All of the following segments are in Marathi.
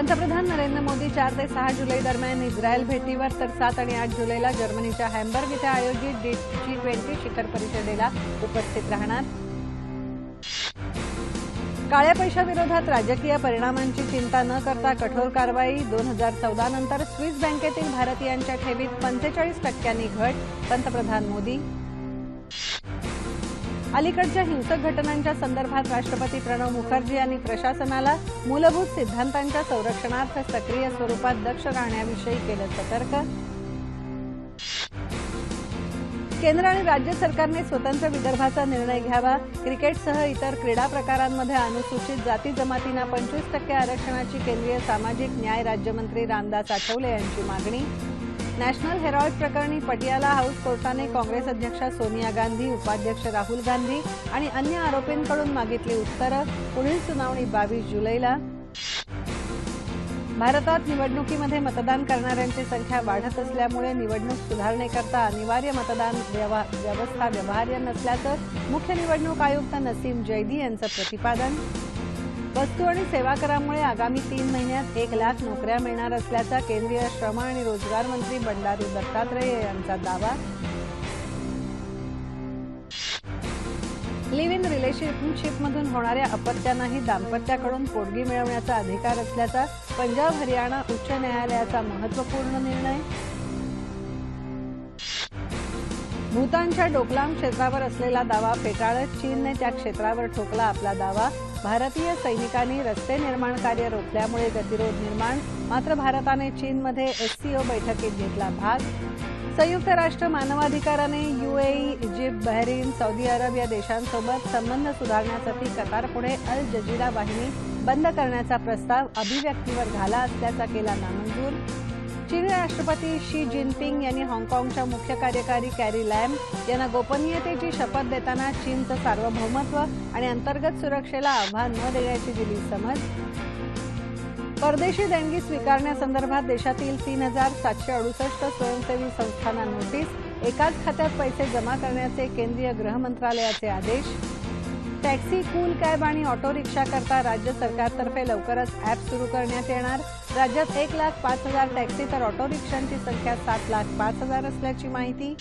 पंतप्रधान नरेंद्र मोदी चार ते सहा जुलै दरम्यान इस्रायल भेटीवर तर सात आणि आठ जुलैला जर्मनीच्या हॅम्बर्ग इथं आयोजित जी ट्वेंटी शिखर परिषदेला उपस्थित राहणार. काळ्या पैशाविरोधात राजकीय परिणामांची चिंता न करता कठोर कारवाई. दोन हजार चौदा नंतर स्विस बँकेतील भारतीयांच्या ठेवीत पंचेचाळीस टक्क्यांनी घट पंतप्रधान मोदी. अलीकडच्या हिंसक घटनांच्या संदर्भात राष्ट्रपती प्रणव मुखर्जी यांनी प्रशासनाला मूलभूत सिद्धांतांच्या संरक्षणार्थ सक्रिय स्वरूपात दक्ष राहण्याविषयी केलं सतर्क. केंद्र आणि राज्य सरकारने स्वतंत्र विदर्भाचा निर्णय घ्यावा. क्रिकेटसह इतर क्रीडा प्रकारांमध्ये अनुसूचित जाती जमातींना पंचवीस टक्के आरक्षणाची केंद्रीय सामाजिक न्याय राज्यमंत्री रामदास आठवले यांची मागणी. नॅशनल हेरॉल्ड प्रकरणी पटियाला हाऊस कोर्टाने काँग्रेस अध्यक्षा सोनिया गांधी उपाध्यक्ष राहुल गांधी आणि अन्य आरोपींकडून मागितली उत्तरं पुढील सुनावणी बावीस जुलैला. भारतात निवडणुकीमध्ये मतदान करणाऱ्यांची संख्या वाढत असल्यामुळे निवडणूक सुधारणेकरता अनिवार्य मतदान व्यवस्था व्यवहार्य नसल्याचं मुख्य निवडणूक आयुक्त नसीम जैदी यांचं प्रतिपादन. वस्तू आणि सेवा करामुळे आगामी तीन महिन्यात एक लाख नोकऱ्या मिळणार असल्याचा केंद्रीय श्रम आणि रोजगार मंत्री बंडारू दत्तात्रेय यांचा दावा. लिव्ह इन रिलेशनशिपमधून होणाऱ्या अपत्यांनाही दाम्पत्याकडून पोटगी मिळवण्याचा अधिकार असल्याचा पंजाब हरियाणा उच्च न्यायालयाचा महत्त्वपूर्ण निर्णय. भूतानच्या डोकलाम क्षेत्रावर असलेला दावा फेटाळत चीनने त्या क्षेत्रावर ठोकला आपला दावा. भारतीय सैनिकांनी रस्ते निर्माण कार्य रोखल्यामुळे गतिरोध निर्माण मात्र भारताने चीनमध्ये एससीओ बैठकीत घेतला भाग. संयुक्त राष्ट्र मानवाधिकाराने UAE Egypt Bahrain Saudi Arab या देशांसोबत संबंध सुधारण्यासाठी कतारपुढे अल जजीरा वाहिनी बंद करण्याचा प्रस्ताव अभिव्यक्तीवर झाला असल्याचा केला नामंजूर. चीनी राष्ट्रपती शी जिनपिंग यांनी हाँगकाँगच्या मुख्य कार्यकारी कॅरी लॅम यांना गोपनीयतेची शपथ देताना चीनचं सार्वभौमत्व आणि अंतर्गत सुरक्षेला आव्हान न देण्याची दिली समज. परदेशी देणगी स्वीकारण्यासंदर्भात देशातील तीन हजार सातशे अडुसष्ट स्वयंसेवी संस्थांना नोटीस एकाच खात्यात पैसे जमा करण्याचे केंद्रीय गृह मंत्रालयाचे आदेश. टॅक्सी कूल कॅब आणि ऑटो रिक्षा करता राज्य सरकारतर्फे लवकरच अॅप सुरू करण्यात येणार. राज्यात एक लाख पाच हजार टॅक्सी तर ऑटो रिक्षांची संख्या सात लाख पाच हजार असल्याची माहिती.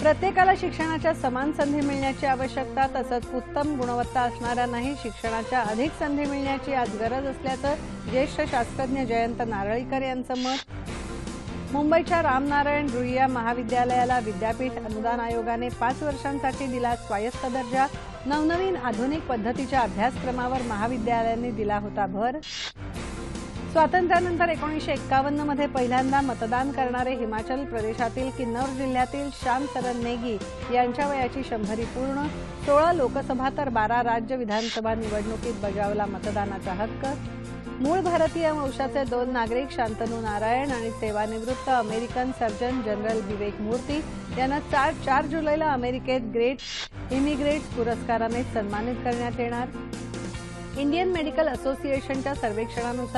प्रत्येकाला शिक्षणाच्या समान संधी मिळण्याची आवश्यकता तसंच उत्तम गुणवत्ता असणाऱ्यांनाही शिक्षणाच्या अधिक संधी मिळण्याची आज गरज असल्याचं ज्येष्ठ शास्त्रज्ञ जयंत नारळीकर यांचं मत. मुंबईच्या रामनारायण रुईया महाविद्यालयाला विद्यापीठ अनुदान आयोगाने पाच वर्षांसाठी दिला स्वायत्त दर्जा. नवनवीन आधुनिक पद्धतीच्या अभ्यासक्रमावर महाविद्यालयाने दिला होता भर. स्वातंत्र्यानंतर एकोणीसशे एक्कावन्नमध्ये पहिल्यांदा मतदान करणारे हिमाचल प्रदेशातील किन्नौर जिल्ह्यातील श्याम सरन नेगी यांच्या वयाची शंभरी पूर्ण. सोळा लोकसभा तर बारा राज्य विधानसभा निवडणुकीत बजावला मतदानाचा हक्क. मूळ भारतीय वंशाचे दोन नागरिक शांतनू नारायण आणि सेवानिवृत्त अमेरिकन सर्जन जनरल विवेक मूर्ती यांना चार चार जुलैला अमेरिकेत ग्रेट इमिग्रेट्स पुरस्काराने सन्मानित करण्यात येणार. इंडियन मेडिकल असोसिएशनच्या सर्वेक्षणानुसार